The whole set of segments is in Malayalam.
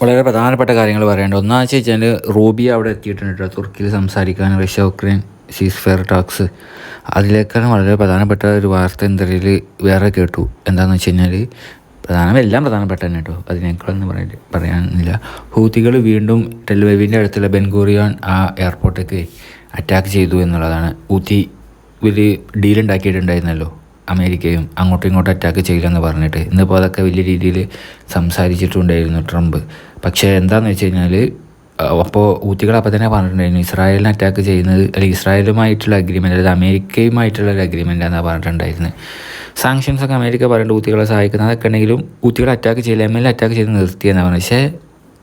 വളരെ പ്രധാനപ്പെട്ട കാര്യങ്ങൾ പറയേണ്ടത്. ഒന്നാണെന്ന് വെച്ചാൽ റൂബിയ അവിടെ എത്തിയിട്ടുണ്ട് കേട്ടോ. തുർക്കിയിൽ സംസാരിക്കാൻ Russia Ukraine ceasefire talks അതിലേക്കാണ് വളരെ പ്രധാനപ്പെട്ട ഒരു വാർത്ത എന്തറിയിൽ വേറെ കേട്ടു. എന്താണെന്ന് വെച്ച് കഴിഞ്ഞാൽ പ്രധാനം എല്ലാം പ്രധാനപ്പെട്ട തന്നെ കേട്ടോ. അതിനേക്കാളൊന്നും പറയാൻ പറയാനില്ല. ഹൂത്തികൾ വീണ്ടും ടെൽവൈവിന്റെ അടുത്തുള്ള ബെൻഗൂറിയോൺ ആ എയർപോർട്ടേക്ക് അറ്റാക്ക് ചെയ്തു എന്നുള്ളതാണ്. ഹൂത്തി വലിയ ഡീലുണ്ടാക്കിയിട്ടുണ്ടായിരുന്നല്ലോ അമേരിക്കയും അങ്ങോട്ടും ഇങ്ങോട്ടും അറ്റാക്ക് ചെയ്യില്ലെന്ന് പറഞ്ഞിട്ട് ഇന്നിപ്പോൾ അതൊക്കെ വലിയ രീതിയിൽ സംസാരിച്ചിട്ടുണ്ടായിരുന്നു ട്രംപ്. പക്ഷേ എന്താണെന്ന് വെച്ച് കഴിഞ്ഞാൽ അപ്പോൾ ഊത്തികൾ അപ്പോൾ തന്നെ പറഞ്ഞിട്ടുണ്ടായിരുന്നു ഇസ്രായേലിനെ അറ്റാക്ക് ചെയ്യുന്നത് അല്ലെങ്കിൽ ഇസ്രായേലുമായിട്ടുള്ള അഗ്രിമെന്റ് അതായത് അമേരിക്കയുമായിട്ടുള്ള ഒരു അഗ്രിമെന്റ് എന്നാണ് പറഞ്ഞിട്ടുണ്ടായിരുന്നത് സാങ്ഷൻസ് ഒക്കെ അമേരിക്ക പറഞ്ഞിട്ട് ഊത്തികളെ സഹായിക്കുന്നത്. അതൊക്കെ ഉണ്ടെങ്കിലും ഊത്തികളെ അറ്റാക്ക് ചെയ്യില്ല എം എൽ അറ്റാക്ക് ചെയ്ത് നിർത്തിയെന്നാണ് പറഞ്ഞത്. പക്ഷേ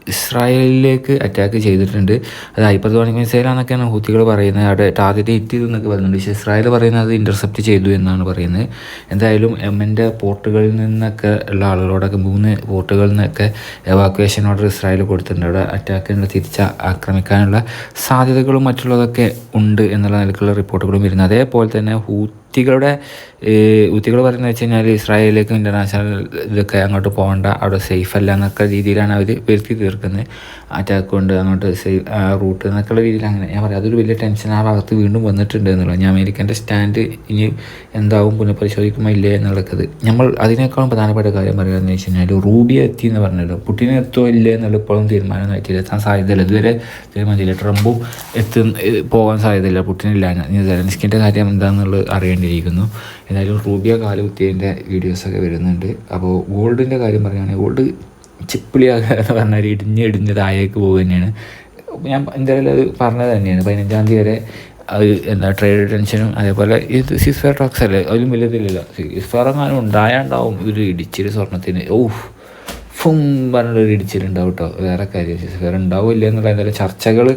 ഇസ്രായേലിലേക്ക് അറ്റാക്ക് ചെയ്തിട്ടുണ്ട്. അത് ഹൈപ്പർസോണിക് മിസൈലാണെന്നൊക്കെയാണ് ഹൂത്തികൾ പറയുന്നത്. അവിടെ ടാർഗറ്റ് ഹിറ്റ് ചെയ്തു എന്നൊക്കെ പറയുന്നുണ്ട്. പക്ഷേ ഇസ്രായേൽ പറയുന്നത് അത് ഇന്റർസെപ്റ്റ് ചെയ്തു എന്നാണ് പറയുന്നത്. എന്തായാലും എമ്മിന്റെ പോർട്ടുകളിൽ നിന്നൊക്കെ ഉള്ള ആളുകളോടൊക്കെ മൂന്ന് പോർട്ടുകളിൽ നിന്നൊക്കെ എവാക്വേഷൻ ഓർഡർ ഇസ്രായേൽ കൊടുത്തിട്ടുണ്ട്. അവിടെ അറ്റാക്കിനുള്ള തിരിച്ച് ആക്രമിക്കാനുള്ള സാധ്യതകളും മറ്റുള്ളതൊക്കെ ഉണ്ട് എന്നുള്ള നിലക്കുള്ള റിപ്പോർട്ടുകളും വരുന്നത് അതേപോലെ തന്നെ ഹൂത്തികളുടെ ഉത്തികൾ പറയുന്നത് വെച്ച് കഴിഞ്ഞാൽ ഇസ്രായേലിലേക്ക് ഇന്റർനാഷണൽ ഇതൊക്കെ അങ്ങോട്ട് പോകണ്ട അവിടെ സേഫ് അല്ല എന്നൊക്കെ രീതിയിലാണ് അവർ വരുത്തി തീർക്കുന്നത്. അറ്റാക്ക് കൊണ്ട് അങ്ങോട്ട് സേഫ് റൂട്ട് എന്നൊക്കെയുള്ള രീതിയിൽ അങ്ങനെ. ഞാൻ പറയാം അതൊരു വലിയ ടെൻഷൻ ആ ഭാഗത്ത് വീണ്ടും വന്നിട്ടുണ്ട് എന്നുള്ളത് ഞാൻ അമേരിക്കന്റെ സ്റ്റാൻഡ് ഇനി എന്താവും പുനഃപരിശോധിക്കുമോ ഇല്ലേ എന്നുള്ളത് നമ്മൾ അതിനേക്കാളും പ്രധാനപ്പെട്ട കാര്യം പറയുകയെന്ന് വെച്ച് കഴിഞ്ഞാൽ റൂബിയ എത്തി എന്ന് പറഞ്ഞല്ലോ. പുട്ടിനെ എത്തോ ഇല്ലേ എന്നുള്ള ഇപ്പോഴും തീരുമാനം ആയിട്ടില്ല. എത്താൻ സാധ്യതയില്ല. ഇതുവരെ തീരുമാനിച്ചില്ല ട്രംപും എത്തുന്ന പോകാൻ സാധ്യതയില്ല. പുട്ടിനില്ല ഇനി സെലൻസ്കിന്റെ കാര്യം എന്താണെന്നുള്ളത് അറിയേണ്ടിയിരിക്കുന്നു എന്തായാലും റൂബിയ കാലുകുത്തിയതിന്റെ വീഡിയോസൊക്കെ വരുന്നുണ്ട്. അപ്പോൾ ഗോൾഡിന്റെ കാര്യം പറയുകയാണെങ്കിൽ ഗോൾഡ് ചിപ്പിളിയാകുക എന്ന് പറഞ്ഞാൽ ഇടിഞ്ഞ് ഇടിഞ്ഞ് താഴേക്ക് പോകുക തന്നെയാണ്. ഞാൻ എന്തായാലും അത് പറഞ്ഞത് തന്നെയാണ്. പതിനഞ്ചാം തീയതി വരെ അത് എന്താ ട്രേഡ് ടെൻഷനും അതേപോലെ ഇത് സിസ്ഫെയർ ടോക്സ് അല്ലേ? അതിലും വലിയതില്ലല്ലോ സിസ്ഫെയർ എങ്ങാനും ഉണ്ടായാണ്ടാവും ഒരു ഇടിച്ചിൽ സ്വർണത്തിന് ഓഫ് ഫും പറഞ്ഞൊരു ഇടിച്ചിലുണ്ടാവും കേട്ടോ. വേറെ കാര്യം. സിസ്ഫെയർ ഉണ്ടാവില്ല എന്നുള്ള എന്തായാലും ചർച്ചകൾ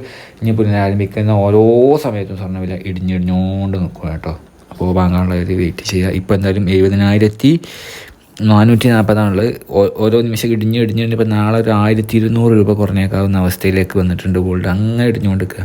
ഇനി പുനരാരംഭിക്കുന്ന ഓരോ സമയത്തും സ്വർണവില ഇടിഞ്ഞിടിഞ്ഞോണ്ട് നിൽക്കുക കേട്ടോ. അപ്പോൾ വാങ്ങാനുള്ളവർ വെയിറ്റ് ചെയ്യുക. ഇപ്പോൾ എന്തായാലും എഴുപതിനായിരത്തി നാനൂറ്റി നാൽപ്പതാണുള്ളത് ഓരോ നിമിഷം ഇടിഞ്ഞ് ഇടിഞ്ഞ് ഇപ്പോൾ നാളെ ഒരു ആയിരത്തി ഇരുന്നൂറ് രൂപ കുറഞ്ഞേക്കാവുന്ന അവസ്ഥയിലേക്ക് വന്നിട്ടുണ്ട് ഗോൾഡ് അങ്ങനെ ഇടിഞ്ഞുകൊണ്ടിരിക്കുക.